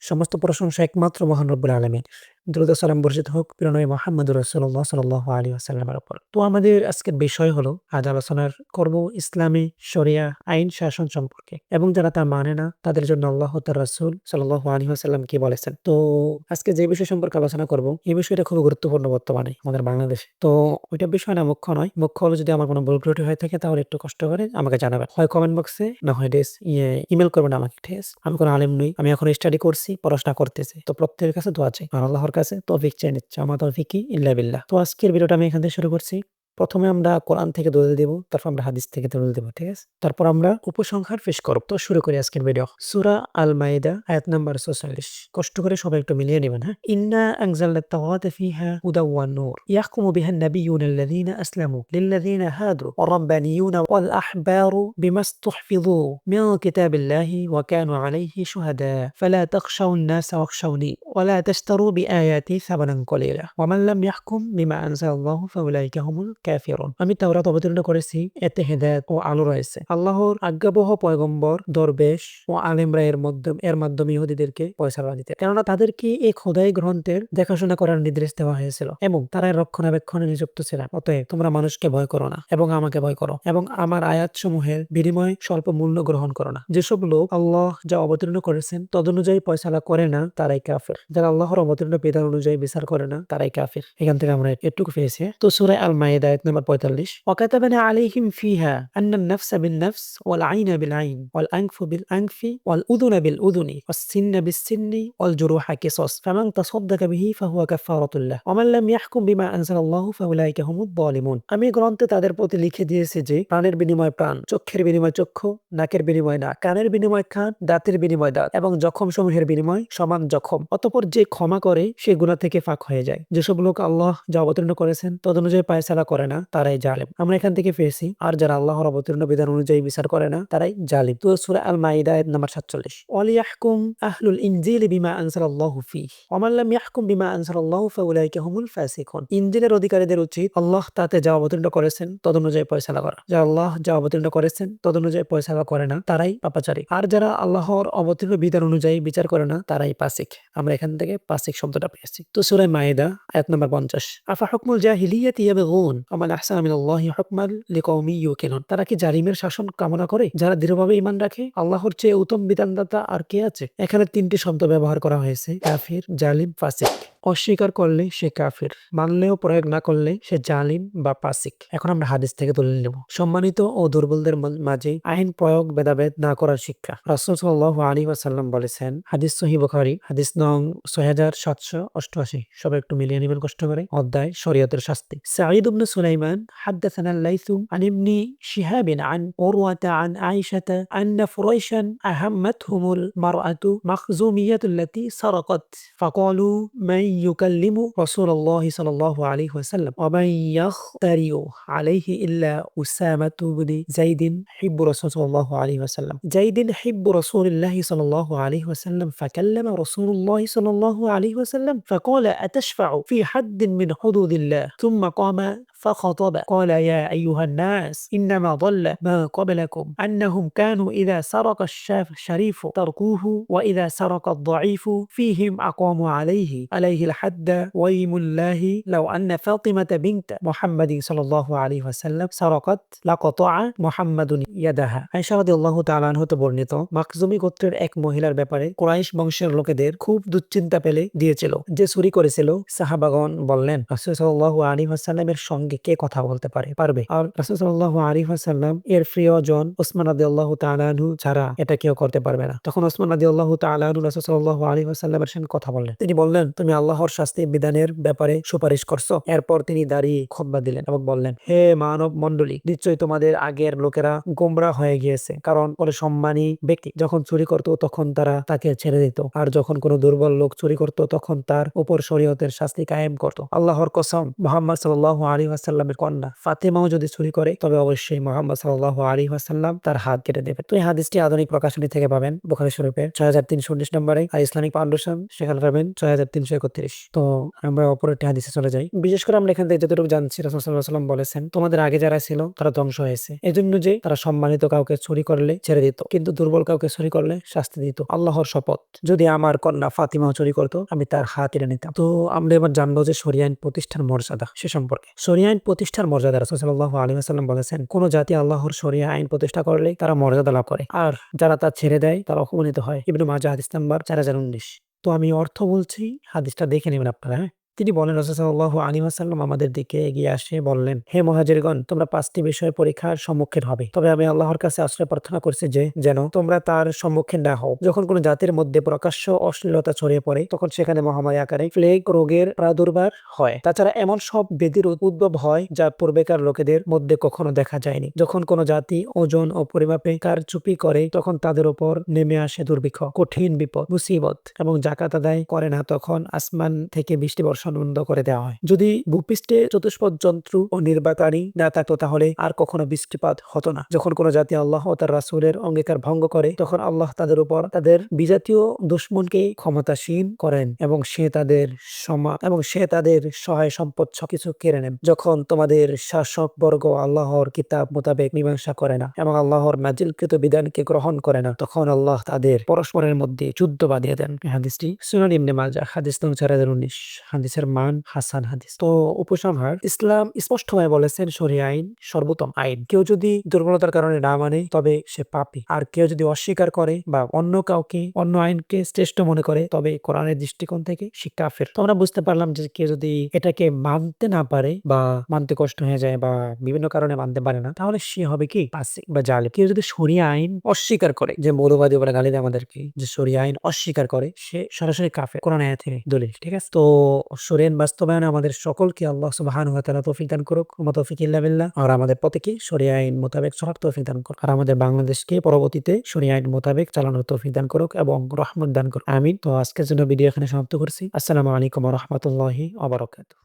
সমস্ত প্রশংসা একমাত্র মহান রব্বুল আলামিন। দ্রুত সালাম বর্ষিত হোক প্রিয় নবী মুহাম্মদুর রাসূলুল্লাহ সাল্লাল্লাহু আলাইহি ওয়াসাল্লামের উপর। তো আমাদের আজকের বিষয় হলো আজ আলোচনার করব ইসলামী শরিয়া আইন শাসন সম্পর্কে এবং যারা তা মানে না তাদের জন্য আল্লাহ তার রাসূল সাল্লাল্লাহু আলাইহি ওয়াসাল্লাম কি বলেছেন। তো আজকে যে বিষয় সম্পর্কে আলোচনা করব এই বিষয়টা খুবই গুরুত্বপূর্ণ বর্তমানে আমাদের বাংলাদেশে। তো ওইটা বিষয় না মুখ্য নয়। মুখ্য হলো যদি আমার কোনো ভুল ত্রুটি হয়ে থাকে তাহলে একটু কষ্ট করে আমাকে জানাবেন। হয় কমেন্ট বক্সে না হয় ডেস ইয়ে ইমেইল করবেন আমাকে ঠিক? আমি কোনো আলেম নই। আমি এখন স্টাডি করছি, পড়াশোনা করতেছি। তো প্রত্যেকের কাছে দোয়া চাই। আর আল্লাহর কাছে তৌফিক চেয়ে নিচ্ছে আমা তৌফিকি ইল্লা বিল্লাহ। তো আজকের ভিডিওটা আমি এখান থেকে শুরু করছি। প্রথমে আমরা কোরআন থেকে দলিল দেব, তারপর আমরা হাদিস থেকে দলিল দেব, ঠিক আছে? তারপর আমরা উপসংহার পেশ করব। তো শুরু করি আজকের ভিডিও। সূরা আল মাইদা আয়াত নাম্বার ৪৪ কষ্ট করে সবাই একটু মিলিয়ে নেবেন, হ্যাঁ? ইন্না আনজালনা আত-তাওরাতা ফিহা হুদা ওয়ান নূর ইয়াহকুমু বিহা আন-নাবিয়্যুনা আল্লাযীনা আসলামু লিল্লাযীনা হাদু ওয়ার-রাব্বানিয়্যুনা ওয়াল আহবারু বিমা ইসতুহফিযু মিন কিতাবিল্লাহি ওয়া কানু আলাইহি শুহাদা ফালা তাখশাউ আন-নাসা ওয়াখশাউনি ওয়া লা তাশতারু বিআয়াতি সামানান কলিলা ওয়া মান লাম ইয়াহকুম বিমা আনজালাল্লাহু ফাউলাইকা হুমুল আমি তাওরাত অবতীর্ণ করেছি এতে হেদায়েত ও আলো রয়েছে। আল্লাহর আজ্ঞাবহ পয়গম্বর, দরবেশ ও আলেমরা এর মাধ্যমে এর মাধ্যমে ইহুদিদেরকে ফয়সালা দিতে। কেননা তাদেরকে এই খোদাই গ্রন্থের দেখাশোনা করার নির্দেশ দেওয়া হয়েছিল এবং তারা রক্ষণাবেক্ষণে নিযুক্ত ছিলেন। অতএব তোমরা মানুষকে ভয় করো না এবং আমাকে ভয় করো এবং আমার আয়াত সমূহের বিনিময়ে স্বল্প মূল্য গ্রহণ করো না। যেসব লোক আল্লাহ যা অবতীর্ণ করেছেন তদনুযায়ী পয়সালা করে না তারাই কাফের। যারা আল্লাহর অবতীর্ণ বিধান অনুযায়ী বিচার করে না তারাই কাফের। এখান থেকে আমরা এটুকু পেয়েছি। তো সূরা আল মাইদা আয়াত নম্বর পঁয়তাল্লিশ ওয়াকাতাবানা আলাইহিম ফিহা আন্নান নফস বিল নফস ওয়াল আইন বিল আইন ওয়াল আনফু বিল আনফি ওয়াল উদুনা বিল উদুনি ওয়াস সিন্ন বিল সিন্নি ওয়াল জুরুহা কিসাস ফামান তাসাদদাকা বিহি ফাহুয়া কাফারাতুল্লাহ ওয়া মান লাম ইয়াহকুম বিমা আনজালাল্লাহু ফাউলাইকা হুমুদ যালিমুন আমি গ্রন্থে তাদের প্রতি লিখে দিয়েছি যে, প্রাণের বিনিময় প্রাণ, চক্ষের বিনিময় চক্ষু, নাকের বিনিময় নাক, কানের বিনিময় কান, দাঁতের বিনিময় দাঁত এবং জখম সমূহের বিনিময় সমান জখম। অতপর যে ক্ষমা করে, সে গুণা থেকে ফাঁক হয়ে যায়। যেসব লোক আল্লাহ যা অবতীর্ণ করেছেন, তদনুযায়ী পায়সালা করে না, তারাই জালেম। আমরা এখান থেকে পেয়েছি আর যারা আল্লাহর অবতীর্ণ বিধান অনুযায়ী বিচার করে না, তারাই জালিম। তো সূরা আল মাইদা নাম্বার 47 ওয়ালিয়াহকুম আহলুল ইনজিল বিমা আনজালাল্লাহু ফীহি। ওয়া মান লাম ইয়াহকুম বিমা আনজালাল্লাহু ফাউলাইকা হুমুল ফাসিকুন। ইনজিলের অধিকারীদের উচিত আল্লাহ তাতে যা অবতীর্ণ করেছেন, তদনুযায়ী ফয়সালা করা। যা আল্লাহ যা অবতীর্ণ করেছেন, তদনুযায়ী ফয়সালা করে না, তারাই পাপাচারী। আর যারা আল্লাহর অবতীর্ণ বিধান অনুযায়ী বিচার করে না, তারাই পাসিক। আমরা এখান থেকে পাসিক শব্দটা পেয়েছি। তো সূরা মাইদা আয়াত নাম্বার 50 আফা হুকমুল জাহিলিয়াতি ইয়াবগুন? মান আহসানা হকমাল হুকমান ইউকেনন তারা কি জারিমের শাসন কামনা করে? যারা দৃঢ়ভাবে ইমান রাখে? আল্লাহর চেয়ে উত্তম বিধানদাতা আর কে আছে? এখানে তিনটি শব্দ ব্যবহার করা হয়েছে। কাফির, জালিম, ফাসিক। অস্বীকার করলে সে কাফির মানলেও প্রয়োগ না করলে সে জালিম বা পাসিক এখন আমরা হাদিস থেকে তুলে নেব সম্মানিত ও দুর্বলদের মাঝে আইন প্রয়োগ ভেদাভেদ না করার শিক্ষা রাসুল সাল্লাহ আলী ওয়াসাল্লাম বলেছেন হাদিস সহি বখারি হাদিস নং ছয় হাজার সাতশো অষ্টআশি সবাই একটু মিলিয়ে নেবেন কষ্ট করে অধ্যায় শরীয়তের শাস্তি সাঈদ ইবনে সুলাইমান حدثنا الليث عن ابن شهاب عن عروة عن عائشة أن فريشا أهمتهم المرأة مخزومية التي سرقت فقالوا من يكلم رسول الله صلى الله عليه وسلم ومن يخترئ عليه إلا أسامة بن زيد حب رسول صلى الله عليه وسلم. زيد حب رسول الله صلى الله عليه وسلم فكلم رسول الله صلى الله عليه وسلم فقال أتشفع في حد من حدود الله؟ ثم قام فخطب قال يا أيها الناس إنما ضل ما قبلكم أنهم كانوا إذا سرق الشريف تركوه وإذا سرق الضعيف فيهم أقاموا عليه عليه الحد ويم الله لو أن فاطمة بنت محمد صلى الله عليه وسلم سرقت لقطع محمد يدها আয়েশা রাদিয়াল্লাহু তাআলা আনহু বর্ণিত মাকজুমি গোত্রের এক মহিলার ব্যাপারে কুরাইশ বংশের লোকেদের খুব দুশ্চিন্তা পেলে দিয়েছিল যে চুরি করেছিল সাহাবাগণ বললেন রাসূল সাল্লাল্লাহু আলাইহি ওয়াসাল্লামের সঙ্গে কে কথা বলতে পারে, পারবে? আর রাসূল সাল্লাল্লাহু আলাইহি ওয়াসাল্লাম এর প্রিয়জন ওসমান রাদিয়াল্লাহু তাআলা আনহু ছাড়া এটা কেউ করতে পারবে না। তখন ওসমান রাদিয়াল্লাহু তাআলা আনহু রাসূল সাল্লাল্লাহু আলাইহি ওয়াসাল্লামের সঙ্গে কথা বললেন। তিনি বললেন, তুমি আল্লাহর শাস্তি বিধানের ব্যাপারে সুপারিশ করছ। এরপর তিনি দাঁড়িয়ে খোদবা দিলেন এবং বললেন, হে মানব মণ্ডলী, নিশ্চয়ই তোমাদের আগের লোকেরা গোমরা হয়ে গিয়েছে। কারণ পরে সম্মানী ব্যক্তি যখন চুরি করত তখন তারা তাকে ছেড়ে দিত। আর যখন কোনো দুর্বল লোক চুরি করত তখন তার উপর শরীয়তের শাস্তি কায়েম করত। আল্লাহর কসম, মোহাম্মদ সাল্লাল্লাহু আলাইহি ওয়াসাল্লামের কন্যা ফাতেমাও যদি চুরি করে, তবে অবশ্যই মোহাম্মদ সাল্লাল্লাহু আলাইহি ওয়াসাল্লাম তার হাত কেটে দেবে তো এই হাদিসটি আধুনিক প্রকাশনী থেকে পাবেন বুখারী শরীফের ছয় হাজার তিনশো উনিশ নম্বরে আর ইসলামিক ফাউন্ডেশন সেখানে পাবেন ছয় হাজার তিনশো একত্রিশ। তো আমরা অপর একটি হাদিসে চলে যাই। বিশেষ করে আমরা এখান থেকে যতটুকু জানছি, রাসূল সাল্লাল্লাহু আলাইহি ওয়াসাল্লাম বলেছেন, তোমাদের আগে যারা ছিল, তারা ধ্বংস হয়েছে। এজন্য যে তারা সম্মানিত কাউকে চুরি করলে ছেড়ে দিত, কিন্তু দুর্বল কাউকে চুরি করলে শাস্তি দিত। আল্লাহর শপথ, যদি আমার কন্যা ফাতিমাও চুরি করতো, আমি তার হাত কেটে নিতাম। তো আমরা এবার জানব যে শরিয়া আইন প্রতিষ্ঠার মর্যাদা সে সম্পর্কে। শরিয়া আইন প্রতিষ্ঠার মর্যাদা রাসূল সাল্লাল্লাহু আলাইহি ওয়াসাল্লাম বলেছেন, কোন জাতি আল্লাহর শরিয়া আইন প্রতিষ্ঠা করলে তারা মর্যাদা লাভ করে। আর যারা তা ছেড়ে দেয়, তারা অপমানিত হয়। ইবনু হাদিস নাম্বার চার হাজার উনিশ। তো আমি অর্থ বলছি, হাদিসটা দেখে নেবেন আপনারা হ্যাঁ? তিনি বলেন রসুল্লাহ আসাল্লাম আমাদের দিকে এগিয়ে আসে, বললেন, হে মহাজিরগণ, তোমরা পাঁচটি বিষয় পরীক্ষার সম্মুখীন হবে। তবে আমি আল্লাহর কাছে আশ্রয় প্রার্থনা করছি যে, যেন তোমরা তার সম্মুখীন না হও। যখন কোনো জাতির মধ্যে প্রকাশ্য অশ্লীলতা ছড়িয়ে পড়ে, তখন সেখানে মহামারী আকারে প্লেগ রোগের প্রাদুর্ভাব হয়। তাছাড়া এমন সব বেদির উদ্ভব হয়, যা পূর্বেকার লোকেদের মধ্যে কখনো দেখা যায়নি। যখন কোনো জাতি ওজন ও পরিমাপে কার চুপি করে, তখন তাদের উপর নেমে আসে দুর্ভিক্ষ, কঠিন বিপদ, মুসিবত, এবং জাকাত আদায় করে না, তখন আসমান থেকে বৃষ্টি বর্ষণ বন্ধ করে দেওয়া হয়। যদি ভূপৃষ্ঠে চতুষ্পদ যন্ত্র ও নির্বাকারী না থাকতো তাহলে আর কখনো বৃষ্টিপাত হতো না। যখন কোনো জাতি আল্লাহ ও তার রাসুলের অঙ্গীকার ভঙ্গ করে, তখন আল্লাহ তাদের উপর তাদের বিজাতীয় দুশ্মনকে ক্ষমতাসীন করেন এবং সে তাদের সমা, এবং সে তাদের সহায় সম্পদ সবকিছু কেড়ে নেন। যখন তোমাদের শাসক বর্গ আল্লাহর কিতাব মোতাবেক মীমাংসা করে না এবং আল্লাহর নাজিলকৃত বিধানকে গ্রহণ করে না, তখন আল্লাহ তাদের পরস্পরের মধ্যে যুদ্ধ বাঁধিয়ে দেন। হাদিসটি সুনান ইবনে মাজা হাদিস নং চার হাজার উনিশ হাদিসের মান হাসান হাদিস। তো উপসংহার, ইসলাম স্পষ্টভাবে বলেছেন শরীয় আইন সর্বোত্তম আইন। কেউ যদি দুর্বলতার কারণে না মানে তবে সে পাপী। আর কেউ যদি অস্বীকার করে বা অন্য কাউকে অন্য আইনকে শ্রেষ্ঠ মনে করে, তবে কোরআনের দৃষ্টিকোণ থেকে সে কাফের। তো আমরা বুঝতে পারলাম যে কেউ যদি এটাকে মানতে না পারে বা মানতে কষ্ট হয়ে যায় বা বিভিন্ন কারণে মানতে পারে না, তাহলে সে হবে কি? পাসিক বা জালিম। কেউ যদি শরিয়া আইন অস্বীকার করে, যে মৌলবাদী বলে গালি দেয় আমাদেরকে, যে শরিয়া আইন অস্বীকার করে, সে সরাসরি কাফের। কোরআন আয়াত থেকে দলিল, ঠিক আছে? তো শরীয়ত বাস্তবায়নে আমাদের সকলকে আল্লাহ সুবাহান ওয়া তৌফিক দান করুক ওয়া তৌফিক আর আমাদের প্রত্যেকে শরিয়া আইন মোতাবেক চলার তৌফিক দান করুক। আর আমাদের বাংলাদেশকে পরবর্তীতে শরিয়া আইন মোতাবেক চালানোর তৌফিক দান করুক এবং রহমত দান করুক। আমি তো আজকের জন্য ভিডিও এখানে সমাপ্ত করছি। আসসালামু আলাইকুম রাহমাতুল্লাহি বারাকাতুহু।